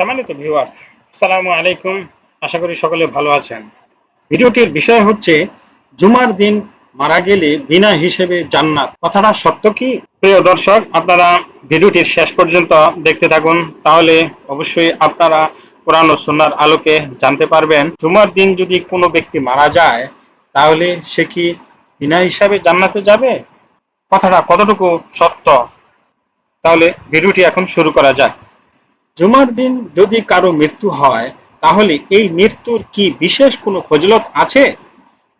সম্মানিত ভিউয়ার্স আসসালামু আলাইকুম। আশা করি সকলে ভালো আছেন। ভিডিওটির বিষয় হচ্ছে, জুমার দিন মারা গেলে বিনা হিসেবে জান্নাত। কথাটা সত্য কি? প্রিয় দর্শক, আপনারা ভিডিওটির শেষ পর্যন্ত দেখতে থাকুন। তাহলে অবশ্যই আপনারা কোরআন ও আলোকে জানতে পারবেন। জুমার দিন যদি কোনো ব্যক্তি মারা যায়, তাহলে সে কি বিনা হিসাবে জান্নাতে যাবে? কথাটা কতটুকু সত্য? তাহলে ভিডিওটি এখন শুরু করা যাক। জুমার দিন যদি কারও মৃত্যু হয়, তাহলে এই মৃত্যুর কি বিশেষ কোনো ফজিলত আছে?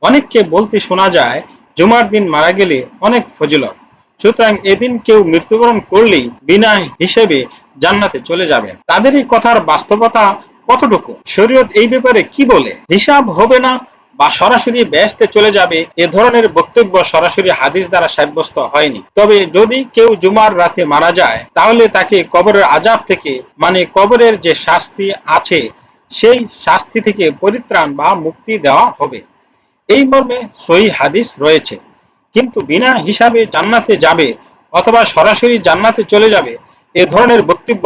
অনেককে বলতে শোনা যায়, জুমার দিন মারা গেলে অনেক ফজিলত। সুতরাং এদিন কেউ মৃত্যুবরণ করলেই বিনা হিসেবে জান্নাতে চলে যাবেন। তাদের এই কথার বাস্তবতা কতটুকু? শরীয়ত এই ব্যাপারে কি বলে? হিসাব হবে না বা সরাসরি ব্যস্তে চলে যাবে, এ ধরনের বক্তব্য সরাসরি হাদিস দ্বারা সাব্যস্ত হয়নি। তবে যদি কেউ জুমার রাতে মারা যায়, তাহলে তাকে কবরের আজাব থেকে মানে কবরের যে শাস্তি আছে, সেই শাস্তি থেকে পরিত্রাণ বা মুক্তি দেওয়া হবে। এই মর্মে সহি হাদিস রয়েছে। কিন্তু বিনা হিসাবে জান্নাতে যাবে অথবা সরাসরি জান্নাতে চলে যাবে, এ ধরনের বক্তব্য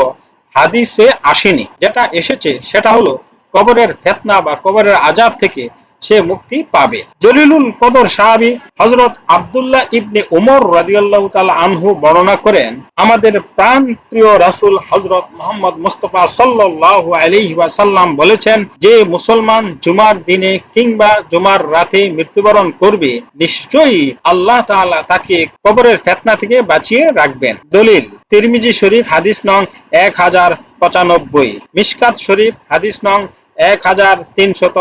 হাদিসে আসেনি। যেটা এসেছে, সেটা হলো কবরের ফেতনা বা কবরের আজাব থেকে সে মুক্তি পাবে। জলিলুল কদর সাহাবি হজরত আবদুল্লাহ ইবনে উমর রাজিয়াল্লাহ তাআলা আনহু বর্ণনা করেন, আমাদের প্রাণ প্রিয় রাসূল হজরত মোহাম্মদ মুস্তফা সাল্লাল্লাহু আলাইহি ওয়াসাল্লাম বলেছেন, যে মুসলমান জুমার দিনে কিংবা জুমার রাতে মৃত্যুবরণ করবে, নিশ্চয়ই আল্লাহ তাআলা তাকে কবরের ফেতনা থেকে বাঁচিয়ে রাখবেন। দলিল, তিরমিজি শরীফ হাদিস নং এক হাজার পঁচানব্বই। মিশকাত শরীফ হাদিস নং এক হাজার তিনশত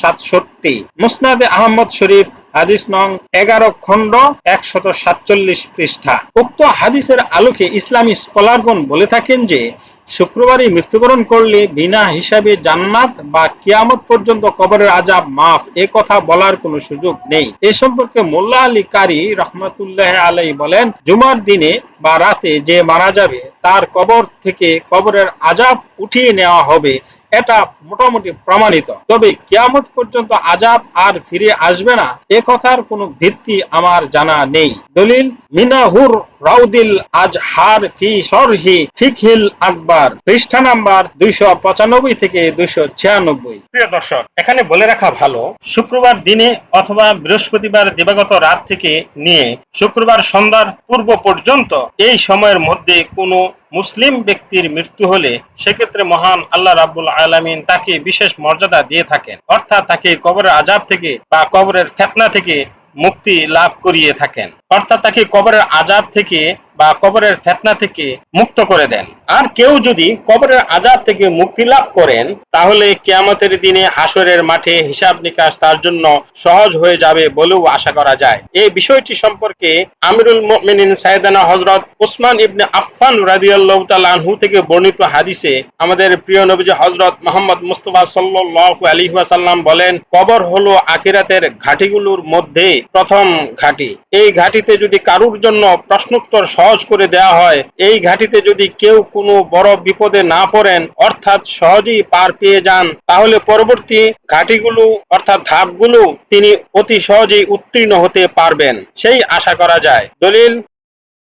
সাতষট্টি। মুসনাদে আহমদ শরীফ, হাদিস নং এগারো খণ্ড, একশত সাতচল্লিশ পৃষ্ঠা। উক্ত হাদিসের আলোকে ইসলামী স্কলারগণ বলে থাকেন যে, শুক্রবারই মৃত্যুবরণ করলে বিনা হিসাবে জান্নাত বা কিয়ামত পর্যন্ত কবরের আজাব মাফ। এ কথা বলার কোনো সুযোগ নেই। এ সম্পর্কে মোল্লা আলী কারি রহমতুল্লাহ আলাই বলেন, জুমার দিনে বা রাতে যে মারা যাবে, তার কবর থেকে কবরের আজাব উঠিয়ে নেওয়া হবে। এটা মোটামুটি প্রমাণিত। তবে কিয়ামত পর্যন্ত আজাব আর ফিরে আসবে না, এ কথার কোনো ভিত্তি আমার জানা নেই। দলিল, মিনাহুর রাউদিল আজহার ফি সরহি ফিকহিল আকবর, পৃষ্ঠা নাম্বার দুইশো পঁচানব্বই থেকে দুইশো ছিয়ানব্বই। প্রিয় দর্শক, এখানে বলে রাখা ভালো, শুক্রবার দিনে অথবা বৃহস্পতিবার দিবাগত রাত থেকে নিয়ে শুক্রবার সন্ধ্যার পূর্ব পর্যন্ত এই সময়ের মধ্যে কোনো মুসলিম ব্যক্তির মৃত্যু হলে সেক্ষেত্রে মহান আল্লাহ রাবুল আলমিন তাকে বিশেষ মর্যাদা দিয়ে থাকেন। অর্থাৎ তাকে কবরের আজাব থেকে বা কবরের ফেতনা থেকে মুক্তি লাভ করিয়ে থাকেন। অর্থাৎ তাকে কবরের আজাব থেকে বা কবরের ফেতনা থেকে মুক্ত করে দেন। আর কেউ যদি কবরের আজাব থেকে মুক্তি লাভ করেন, তাহলে কিয়ামতের দিনে হাসরের মাঠে হিসাব নিকাশ তার জন্য সহজ হয়ে যাবে বলেও আশা করা যায়। এই বিষয়টি সম্পর্কে আমিরুল মুমিনিন সাইদানা হজরত উসমান ইবনে আফফান রাদিয়াল্লাহু তাআলা আনহু থেকে বর্ণিত হাদিসে আমাদের প্রিয় নবীজি হজরত মোহাম্মদ মুস্তফা সাল্লাল্লাহু আলাইহি ওয়াসাল্লাম বলেন, কবর হলো আখিরাতের ঘাটিগুলোর মধ্যে প্রথম ঘাটি। এই ঘাটিতে যদি কারুর জন্য প্রশ্নোত্তর সহজ করে দেয়া হয়, এই ঘাটিতে যদি কেউ কোনো বড় বিপদে না পড়েন, অর্থাৎ সহজেই পার পেয়ে যান, তাহলে পরবর্তী ঘাটিগুলো, অর্থাৎ ধাপগুলো তিনি অতি সহজেই উত্তীর্ণ হতে পারবেন। সেই আশা করা যায়। দলিল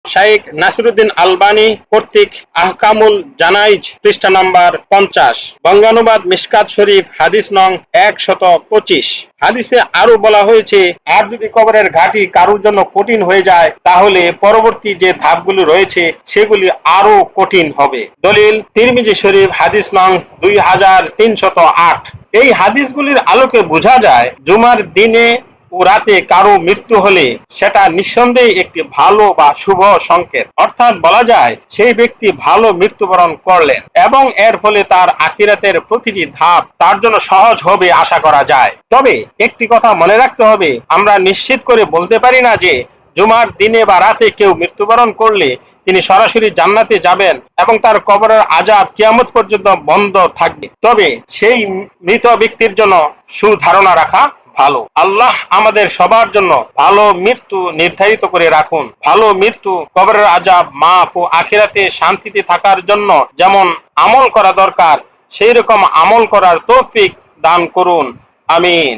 শাইখ নাসিরুদ্দিন আলবানি কর্তৃক আহকামুল জানাইজ পৃষ্ঠা নাম্বার পঞ্চাশ। বঙ্গানুবাদ মিসকাত শরীফ, হাদিস নং এক শত পঁচিশ। হাদিসে আরও বলা হয়েছে, আর যদি কবরের ঘাটি কারোর জন্য কঠিন হয়ে যায়, তাহলে পরবর্তী যে ধাপগুলো রয়েছে, সেগুলি আরও কঠিন হবে। দলিল, তিরমিজি শরীফ, হাদিস নং দুই হাজার তিনশত আট। এই হাদিসগুলির আলোকে বোঝা যায়, জুমার দিনে ও রাতে কারও মৃত্যু হলে সেটা নিঃসন্দেহে একটি ভালো বা শুভ সংকেত। অর্থাৎ বলা যায়, সেই ব্যক্তি ভালো মৃত্যুবরণ করলেন এবং এর ফলে তার আখিরাতের প্রতিটি ধাপ তার জন্য সহজ হবে আশা করা যায়। তবে একটি কথা মনে রাখতে হবে, আমরা নিশ্চিত করে বলতে পারি না যে জুমার দিনে বা রাতে কেউ মৃত্যুবরণ করলে তিনি সরাসরি জান্নাতে যাবেন এবং তার কবরের আজাব কিয়ামত পর্যন্ত বন্ধ থাকবে। তবে সেই মৃত ব্যক্তির জন্য সুধারণা রাখা ভালো। আল্লাহ আমাদের সবার জন্য ভালো মৃত্যু নির্ধারিত করে রাখুন। ভালো মৃত্যু, কবরের আজাব মাফ ও আখিরাতে শান্তিতে থাকার জন্য যেমন আমল করা দরকার সেই রকম আমল করার তৌফিক দান করুন। আমিন।